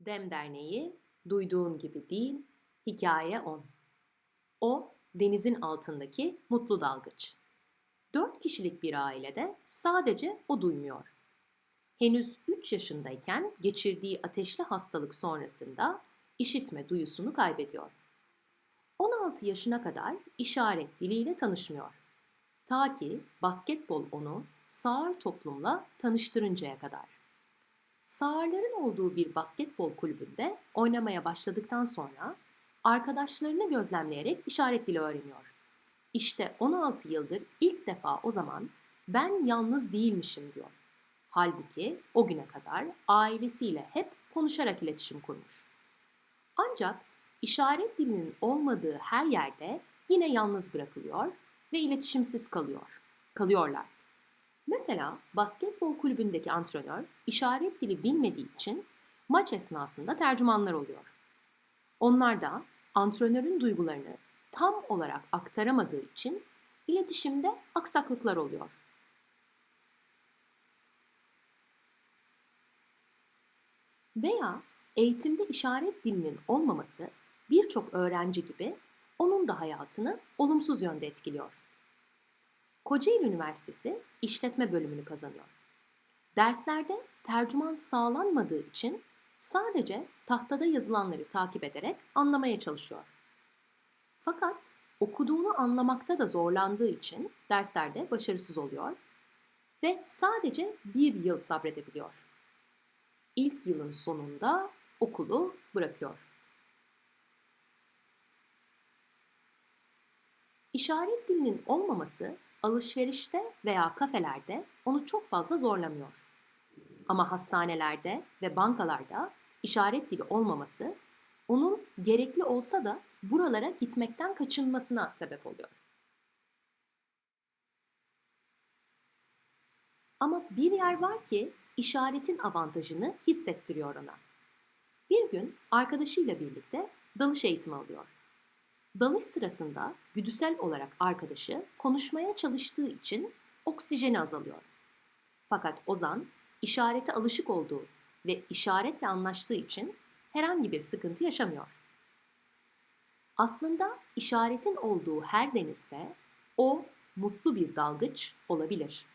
Dem Derneği, Duyduğun Gibi Değil, Hikaye 10 O, denizin altındaki mutlu dalgıç. Dört kişilik bir ailede sadece o duymuyor. Henüz 3 yaşındayken geçirdiği ateşli hastalık sonrasında işitme duyusunu kaybediyor. 16 yaşına kadar işaret diliyle tanışmıyor. Ta ki basketbol onu sağır toplumla tanıştırıncaya kadar. Sağırların olduğu bir basketbol kulübünde oynamaya başladıktan sonra arkadaşlarını gözlemleyerek işaret dili öğreniyor. İşte 16 yıldır ilk defa o zaman ben yalnız değilmişim diyor. Halbuki o güne kadar ailesiyle hep konuşarak iletişim kurmuş. Ancak işaret dilinin olmadığı her yerde yine yalnız bırakılıyor ve iletişimsiz kalıyor. Kalıyorlar. Mesela basketbol kulübündeki antrenör işaret dili bilmediği için maç esnasında tercümanlar oluyor. Onlar da antrenörün duygularını tam olarak aktaramadığı için iletişimde aksaklıklar oluyor. Veya eğitimde işaret dilinin olmaması birçok öğrenci gibi onun da hayatını olumsuz yönde etkiliyor. Kocaeli Üniversitesi işletme bölümünü kazanıyor. Derslerde tercüman sağlanmadığı için sadece tahtada yazılanları takip ederek anlamaya çalışıyor. Fakat okuduğunu anlamakta da zorlandığı için derslerde başarısız oluyor ve sadece bir yıl sabredebiliyor. İlk yılın sonunda okulu bırakıyor. İşaret dilinin olmaması alışverişte veya kafelerde onu çok fazla zorlamıyor. Ama hastanelerde ve bankalarda işaret dili olmaması onun gerekli olsa da buralara gitmekten kaçınmasına sebep oluyor. Ama bir yer var ki işaretin avantajını hissettiriyor ona. Bir gün arkadaşıyla birlikte dalış eğitimi alıyor. Dalış sırasında güdüsel olarak arkadaşı konuşmaya çalıştığı için oksijeni azalıyor. Fakat Ozan işarete alışık olduğu ve işaretle anlaştığı için herhangi bir sıkıntı yaşamıyor. Aslında işaretin olduğu her denizde o mutlu bir dalgıç olabilir.